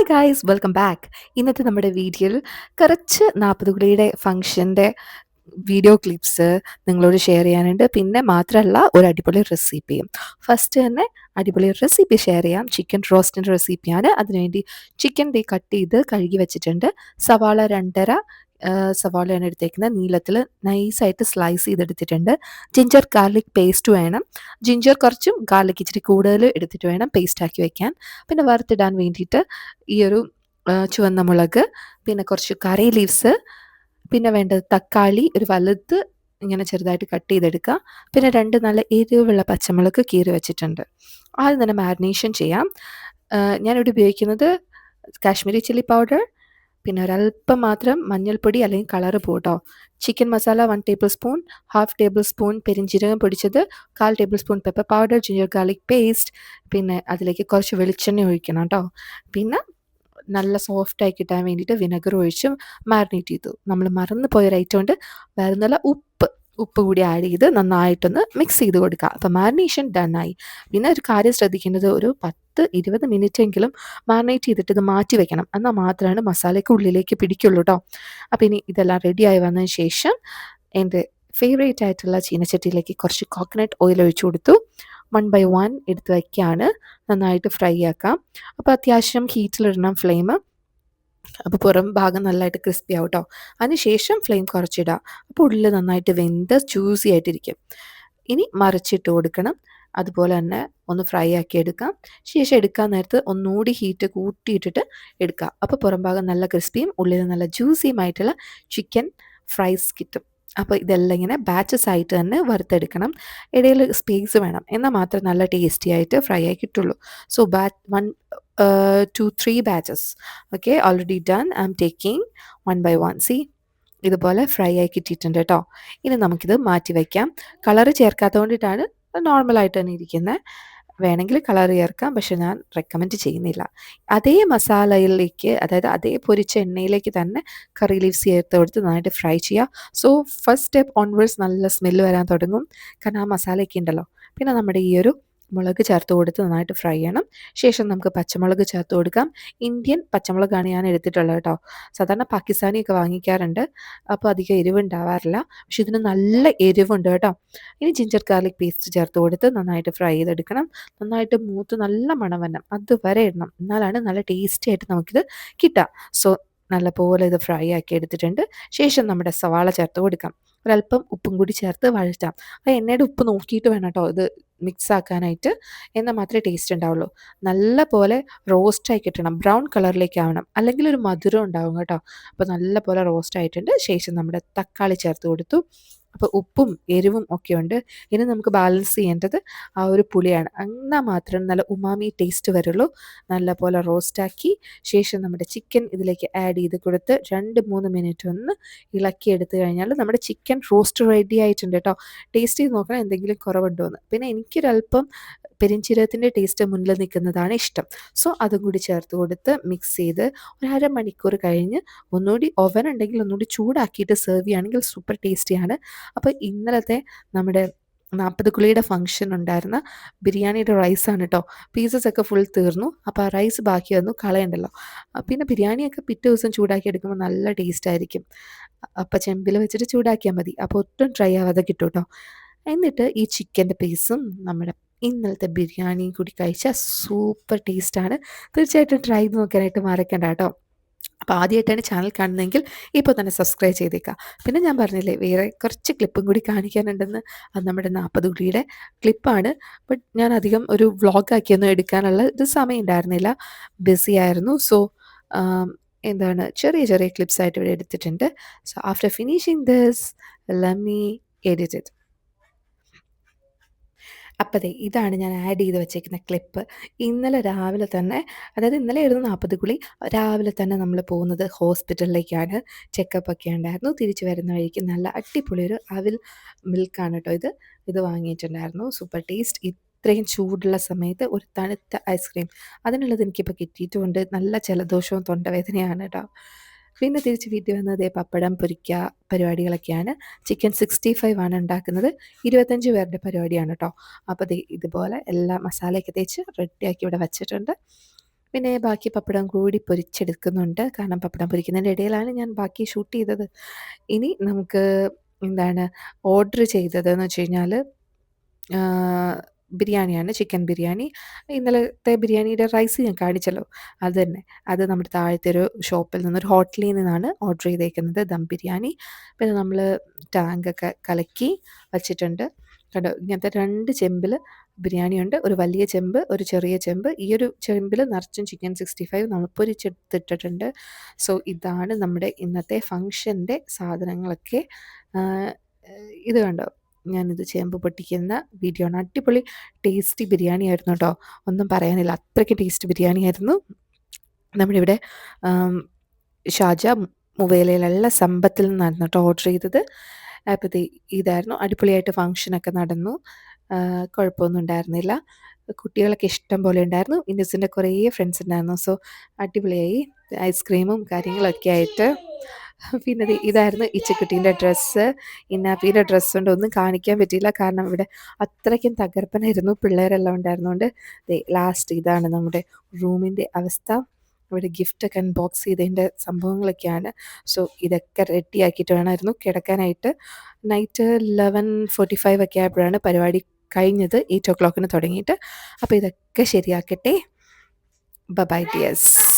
Hi guys welcome back ഇന്നത്തെ നമ്മുടെ വീഡിയോയിൽ കുറച്ച് നാൽപ്പത് കുളിയുടെ ഫംഗ്ഷന്റെ വീഡിയോ ക്ലിപ്സ് നിങ്ങളോട് ഷെയർ ചെയ്യാനുണ്ട്. പിന്നെ മാത്രമല്ല ഒരു അടിപൊളി റെസിപ്പിയും. ഫസ്റ്റ് തന്നെ അടിപൊളി റെസിപ്പി ഷെയർ ചെയ്യാം. ചിക്കൻ റോസ്റ്റിന്റെ റെസിപ്പിയാണ് അതിനുവേണ്ടി ചിക്കൻ ദേ കട്ട് ചെയ്ത് കഴുകി വെച്ചിട്ടുണ്ട്. സവാള രണ്ടര സവാളയാണ് എടുത്തേക്കുന്നത്. നീളത്തിൽ നൈസായിട്ട് സ്ലൈസ് ചെയ്തെടുത്തിട്ടുണ്ട്. ജിഞ്ചർ ഗാർലിക് പേസ്റ്റ് വേണം. ജിഞ്ചർ കുറച്ചും ഗാർലിക് ഇച്ചിരി കൂടുതൽ എടുത്തിട്ട് വേണം പേസ്റ്റ് ആക്കി വെക്കാൻ. പിന്നെ വറുത്തിടാൻ വേണ്ടിയിട്ട് ഈ ഒരു ചുവന്ന മുളക് പിന്നെ കുറച്ച് കറി ലീവ്സ് പിന്നെ വേണ്ടത് തക്കാളി ഒരു വലുത് ഇങ്ങനെ ചെറുതായിട്ട് കട്ട് ചെയ്തെടുക്കുക. പിന്നെ രണ്ട് നല്ല എരിവുള്ള പച്ചമുളക് കീറി വെച്ചിട്ടുണ്ട്. ആദ്യം തന്നെ മാരിനേഷൻ ചെയ്യാം. ഞാനിവിടെ ഉപയോഗിക്കുന്നത് കാശ്മീരി ചില്ലി പൗഡർ പിന്നെ ഒരല്പം മാത്രം മഞ്ഞൾപ്പൊടി അല്ലെങ്കിൽ കളറ് പോട്ടോ. Chicken masala one table spoon half table spoon പെരിഞ്ചീരകം പൊടിച്ചത് കാൽ table spoon pepper powder ginger garlic paste പിന്നെ അതിലേക്ക് കുറച്ച് വെളിച്ചെണ്ണ ഒഴിക്കണം കേട്ടോ പിന്നെ നല്ല സോഫ്റ്റ് ആയി കിട്ടാൻ വേണ്ടിയിട്ട് വിനെഗർ ഒഴിച്ച് മാരിനേറ്റ് ചെയ്തു. നമ്മൾ മറന്നു പോയൊരു ഐറ്റം ഉണ്ട്. വേറെ നല്ല ഉപ്പ്. ഉപ്പ് കൂടി ആഡ് ചെയ്ത് നന്നായിട്ടൊന്ന് മിക്സ് ചെയ്ത് കൊടുക്കുക. അപ്പോൾ മാരിനേഷൻ ഡൺ ആയി. പിന്നെ ഒരു കാര്യം ശ്രദ്ധിക്കേണ്ടത് ഒരു പത്ത് ഇരുപത് മിനിറ്റ് എങ്കിലും മാരിനേറ്റ് ചെയ്തിട്ട് ഇത് മാറ്റി വെക്കണം. എന്നാൽ മാത്രമാണ് മസാലയ്ക്ക് ഉള്ളിലേക്ക് പിടിക്കുള്ളൂ കേട്ടോ അപ്പോൾ ഇനി ഇതെല്ലാം റെഡിയായി വന്നതിന് ശേഷം എന്റെ ഫേവറേറ്റ് ആയിട്ടുള്ള ചീനച്ചട്ടിയിലേക്ക് കുറച്ച് കോക്കനട്ട് ഓയിൽ ഒഴിച്ചു കൊടുത്തു. വൺ ബൈ വൺ എടുത്ത് വയ്ക്കുകയാണ്. നന്നായിട്ട് ഫ്രൈ ആക്കാം. അപ്പോൾ അത്യാവശ്യം ഹീറ്റിലിടണം ഫ്ലെയിം അപ്പോൾ പുറം ഭാഗം നല്ലതായിട്ട് ക്രിസ്പി ആവും കേട്ടോ അതിനുശേഷം ഫ്ലെയിം കുറച്ചിടുക അപ്പോൾ ഉള്ളിൽ നന്നായിട്ട് വെന്ത് ജ്യൂസി ആയിട്ടിരിക്കും. ഇനി മറിച്ചിട്ട് കൊടുക്കണം. അതുപോലെ തന്നെ ഒന്ന് ഫ്രൈ ആക്കി എടുക്കാം. ശേഷം എടുക്കാൻ നേരത്ത് ഒന്നുകൂടി ഹീറ്റ് കൂട്ടിയിട്ടിട്ട് എടുക്കാം. അപ്പോൾ പുറം ഭാഗം നല്ല ക്രിസ്പിയും ഉള്ളിൽ നല്ല ജ്യൂസിയുമായിട്ടുള്ള ചിക്കൻ ഫ്രൈസ് കിട്ടും. അപ്പോൾ ഇതെല്ലാം ഇങ്ങനെ ബാച്ചസ് ആയിട്ട് തന്നെ വറുത്തെടുക്കണം. ഇടയിൽ സ്പേസ് വേണം. എന്നാൽ മാത്രം നല്ല ടേസ്റ്റി ആയിട്ട് ഫ്രൈ ആയി കിട്ടുള്ളൂ so but one two three batches okay already done I am taking one by one see ഇതുപോലെ ഫ്രൈ ആയി കിട്ടിയിട്ടുണ്ട് കേട്ടോ. ഇനി നമുക്കിത് മാറ്റി വയ്ക്കാം കളറ് ചേർക്കാത്തത് കൊണ്ടിട്ടാണ് നോർമലായിട്ട് തന്നെ ഇരിക്കുന്നത് വേണമെങ്കിൽ കളർ ചേർക്കാം പക്ഷെ ഞാൻ റെക്കമെൻഡ് ചെയ്യുന്നില്ല. അതേ മസാലയിലേക്ക് അതായത് അതേ പൊരിച്ച എണ്ണയിലേക്ക് തന്നെ കറി ലീവ്സ് ചേർത്ത് കൊടുത്ത് നന്നായിട്ട് ഫ്രൈ ചെയ്യുക സോ ഫസ്റ്റ് സ്റ്റെപ്പ് ഓൺവേഴ്സ് നല്ല സ്മെല്ല് വരാൻ തുടങ്ങും. കാരണം ആ മസാലയൊക്കെ ഉണ്ടല്ലോ. പിന്നെ നമ്മുടെ ഈ ഒരു മുളക് ചേർത്ത് കൊടുത്ത് നന്നായിട്ട് ഫ്രൈ ചെയ്യണം. ശേഷം നമുക്ക് പച്ചമുളക് ചേർത്ത് കൊടുക്കാം. ഇന്ത്യൻ പച്ചമുളകാണ് ഞാൻ എടുത്തിട്ടുള്ളത് കേട്ടോ. സാധാരണ പാകിസ്ഥാനിയൊക്കെ വാങ്ങിക്കാറുണ്ട്. അപ്പോൾ അധികം എരിവുണ്ടാവാറില്ല. പക്ഷെ ഇതിന് നല്ല എരിവുണ്ട് കേട്ടോ. ഇനി ജിഞ്ചർ ഗാർലിക് പേസ്റ്റ് ചേർത്ത് കൊടുത്ത് നന്നായിട്ട് ഫ്രൈ ചെയ്തെടുക്കണം. നന്നായിട്ട് മൂത്ത് നല്ല മണം വരണം. അതുവരെ ഇടണം. എന്നാലാണ് നല്ല ടേസ്റ്റി ആയിട്ട് നമുക്കിത് കിട്ടുക. സോ നല്ലപോലെ ഇത് ഫ്രൈ ആക്കി എടുത്തിട്ടുണ്ട്. ശേഷം നമ്മുടെ സവാള ചേർത്ത് കൊടുക്കാം. ഒരല്പം ഉപ്പും കൂടി ചേർത്ത് വഴറ്റാം. അപ്പോൾ എണ്ണയുടെ ഉപ്പ് നോക്കിയിട്ട് വേണം കേട്ടോ ഇത് മിക്സ് ആക്കാനായിട്ട് എന്നാൽ മാത്രമേ ടേസ്റ്റ് ഉണ്ടാവുള്ളൂ. നല്ല പോലെ റോസ്റ്റായി കിട്ടണം. ബ്രൗൺ കളറിലേക്ക് ആവണം. അല്ലെങ്കിൽ ഒരു മധുരം ഉണ്ടാവും കേട്ടോ. അപ്പോൾ നല്ല പോലെ റോസ്റ്റ് ആയിട്ടുണ്ട്. ശേഷം നമ്മുടെ തക്കാളി ചേർത്ത് കൊടുത്തു. അപ്പോൾ ഉപ്പും എരിവും ഒക്കെ ഉണ്ട്. ഇനി നമുക്ക് ബാലൻസ് ചെയ്യേണ്ടത് ആ ഒരു പുളിയാണ്. എന്നാൽ മാത്രം നല്ല ഉമാമി ടേസ്റ്റ് വരുള്ളൂ. നല്ലപോലെ റോസ്റ്റാക്കി ശേഷം നമ്മുടെ ചിക്കൻ ഇതിലേക്ക് ആഡ് ചെയ്ത് കൊടുത്ത് രണ്ട് മൂന്ന് മിനിറ്റ് ഒന്ന് ഇളക്കി എടുത്തു കഴിഞ്ഞാൽ നമ്മുടെ ചിക്കൻ റോസ്റ്റ് റെഡി ആയിട്ടുണ്ട് കേട്ടോ ടേസ്റ്റ് ചെയ്ത് നോക്കണം എന്തെങ്കിലും കുറവുണ്ടോ എന്ന് പിന്നെ എനിക്കൊരല്പം പെരിഞ്ചീരകത്തിന്റെ ടേസ്റ്റ് മുന്നിൽ നിൽക്കുന്നതാണ് ഇഷ്ടം. സോ അതും കൂടി ചേർത്ത് കൊടുത്ത് മിക്സ് ചെയ്ത് ഒരു അരമണിക്കൂർ കഴിഞ്ഞ് ഒന്നുകൂടി ഓവൻ ഉണ്ടെങ്കിൽ ഒന്നുകൂടി ചൂടാക്കിയിട്ട് സെർവ് ചെയ്യുകയാണെങ്കിൽ സൂപ്പർ ടേസ്റ്റിയാണ് അപ്പോൾ ഇന്നലത്തെ നമ്മുടെ നാൽപ്പത് കുളിയുടെ ഫംഗ്ഷൻ ഉണ്ടായിരുന്ന ബിരിയാണിയുടെ ആണ് കേട്ടോ പീസസ് ഒക്കെ ഫുൾ തീർന്നു. അപ്പോൾ ആ റൈസ് ബാക്കി വന്നു. കളയണ്ടല്ലോ. പിന്നെ ബിരിയാണിയൊക്കെ പിറ്റേ ദിവസം ചൂടാക്കി എടുക്കുമ്പോൾ നല്ല ടേസ്റ്റ് ആയിരിക്കും. അപ്പോൾ ചെമ്പിൽ വെച്ചിട്ട് ചൂടാക്കിയാൽ മതി. അപ്പോൾ ഒട്ടും ഡ്രൈ ആവാതെ കിട്ടും കേട്ടോ എന്നിട്ട് ഈ ചിക്കന്റെ പീസും നമ്മുടെ ഇന്നലത്തെ ബിരിയാണിയും കൂടി കഴിച്ചാൽ സൂപ്പർ ടേസ്റ്റാണ് തീർച്ചയായിട്ടും ട്രൈ ചെയ്ത് നോക്കാനായിട്ട് മറക്കണ്ട കേട്ടോ അപ്പോൾ ആദ്യമായിട്ടാണ് ചാനൽ കാണുന്നതെങ്കിൽ ഇപ്പോൾ തന്നെ സബ്സ്ക്രൈബ് ചെയ്തേക്കാം പിന്നെ ഞാൻ പറഞ്ഞില്ലേ വേറെ കുറച്ച് ക്ലിപ്പും കൂടി കാണിക്കാനുണ്ടെന്ന്. അത് നമ്മുടെ നാൽപ്പത് കുടിയുടെ ക്ലിപ്പാണ് ബട്ട് ഞാൻ അധികം ഒരു വ്ളോഗാക്കിയൊന്നും എടുക്കാനുള്ള ഇത് സമയം ഉണ്ടായിരുന്നില്ല. ബിസി ആയിരുന്നു. സോ എന്താണ് ചെറിയ ചെറിയ ക്ലിപ്സ് ആയിട്ട് ഇവിടെ എടുത്തിട്ടുണ്ട്. So after finishing this let me edit it അപ്പോൾ ദേ ഇതാണ് ഞാൻ ആഡ് ചെയ്ത് വെച്ചേക്കുന്ന ക്ലിപ്പ് ഇന്നലെ രാവിലെ തന്നെ അതായത് ഇന്നലെ ആയിരുന്നു നാൽപ്പത് കുളി രാവിലെ തന്നെ നമ്മൾ പോകുന്നത് ഹോസ്പിറ്റലിലേക്കാണ്. ചെക്കപ്പ് ഒക്കെ ഉണ്ടായിരുന്നു. തിരിച്ചു വരുന്ന വഴിക്ക് നല്ല അടിപൊളി ഒരു അവിൽ മിൽക്കാണ് കേട്ടോ ഇത്. ഇത് വാങ്ങിയിട്ടുണ്ടായിരുന്നു. സൂപ്പർ ടേസ്റ്റ് ഇത്രയും ചൂടുള്ള സമയത്ത് ഒരു തണുത്ത ഐസ്ക്രീം അതിനുള്ളത് എനിക്കിപ്പോൾ കിട്ടിയിട്ടുമുണ്ട് നല്ല ജലദോഷവും തൊണ്ടവേദനയാണ് കേട്ടോ പിന്നെ തിരിച്ച് വീട്ടിൽ വന്ന് ദേ പപ്പടം പൊരിക്കുക പരിപാടികളൊക്കെയാണ്. ചിക്കൻ സിക്സ്റ്റി ഫൈവ് ആണ് ഉണ്ടാക്കുന്നത്. ഇരുപത്തഞ്ച് പേരുടെ പരിപാടിയാണ് കേട്ടോ അപ്പോൾ ഇതുപോലെ എല്ലാ മസാലയൊക്കെ തേച്ച് റെഡിയാക്കി ഇവിടെ വച്ചിട്ടുണ്ട്. പിന്നെ ബാക്കി പപ്പടം കൂടി പൊരിച്ചെടുക്കുന്നുണ്ട്. കാരണം പപ്പടം പൊരിക്കുന്നതിന്റെ ഇടയിലാണ് ഞാൻ ബാക്കി ഷൂട്ട് ചെയ്തത്. ഇനി നമുക്ക് എന്താണ് ഓർഡർ ചെയ്തതെന്ന് വെച്ച് കഴിഞ്ഞാൽ ബിരിയാണിയാണ് ചിക്കൻ ബിരിയാണി. ഇന്നലത്തെ ബിരിയാണിയുടെ റൈസ് ഞാൻ കാണിച്ചല്ലോ. അത് തന്നെ. അത് നമ്മുടെ താഴത്തെ ഒരു ഷോപ്പിൽ നിന്നൊരു ഹോട്ടലിൽ നിന്നാണ് ഓർഡർ ചെയ്തേക്കുന്നത് ദം ബിരിയാണി. പിന്നെ നമ്മൾ ടാങ്കൊക്കെ കലക്കി വച്ചിട്ടുണ്ട്. കണ്ടോ? ഇങ്ങനത്തെ രണ്ട് ചെമ്പിൽ ബിരിയാണിയുണ്ട് ഒരു വലിയ ചെമ്പ് ഒരു ചെറിയ ചെമ്പ്. ഈ ഒരു ചെമ്പിൽ നിറച്ചും ചിക്കൻ സിക്സ്റ്റി ഫൈവ് നമ്മൾ പൊരിച്ചെടുത്തിട്ടിട്ടുണ്ട് സോ ഇതാണ് നമ്മുടെ ഇന്നത്തെ ഫങ്ഷന്റെ സാധനങ്ങളൊക്കെ. ഇത് കണ്ടോ? ഞാനിത് ചേമ്പ് പൊട്ടിക്കുന്ന വീഡിയോ ആണ്. അടിപൊളി ടേസ്റ്റി ബിരിയാണി ആയിരുന്നു കേട്ടോ ഒന്നും പറയാനില്ല. അത്രയ്ക്ക് ടേസ്റ്റ് ബിരിയാണി ആയിരുന്നു. നമ്മളിവിടെ ഷാജ മുവേലയിലുള്ള സമ്പത്തിൽ നിന്നായിരുന്നു കേട്ടോ ഓർഡർ ചെയ്തത്. അപ്പോൾ ഇതായിരുന്നു. അടിപൊളിയായിട്ട് ഫങ്ഷനൊക്കെ നടന്നു. കുഴപ്പമൊന്നും ഉണ്ടായിരുന്നില്ല. കുട്ടികളൊക്കെ ഇഷ്ടം പോലെ ഉണ്ടായിരുന്നു. ഇന്നസിന്റെ കുറേ ഫ്രണ്ട്സ് ഉണ്ടായിരുന്നു. സോ അടിപൊളിയായി. ഐസ്ക്രീമും കാര്യങ്ങളൊക്കെ ആയിട്ട്. പിന്നെ ഇതായിരുന്നു ഇച്ചക്കുട്ടീന്റെ ഡ്രസ്സ്. ഇന്നാപ്പീന്റെ ഡ്രസ്സ് കൊണ്ട് ഒന്നും കാണിക്കാൻ പറ്റിയില്ല. കാരണം ഇവിടെ അത്രയ്ക്കും തകർപ്പനായിരുന്നു. പിള്ളേരെല്ലാം ഉണ്ടായിരുന്നുകൊണ്ട് ലാസ്റ്റ് ഇതാണ് നമ്മുടെ റൂമിന്റെ അവസ്ഥ. ഇവിടെ ഗിഫ്റ്റൊക്കെ അൺബോക്സ് ചെയ്തതിന്റെ സംഭവങ്ങളൊക്കെയാണ്. സോ ഇതൊക്കെ റെഡിയാക്കിയിട്ട് വേണമായിരുന്നു കിടക്കാനായിട്ട്. നൈറ്റ് ലെവൻ ഫോർട്ടി ഫൈവ് ഒക്കെ ആയപ്പോഴാണ് പരിപാടി കഴിഞ്ഞത്. എയ്റ്റ് ഒ ക്ലോക്കിന് തുടങ്ങിയിട്ട്. അപ്പോൾ ഇതൊക്കെ ശരിയാക്കട്ടെ. By dears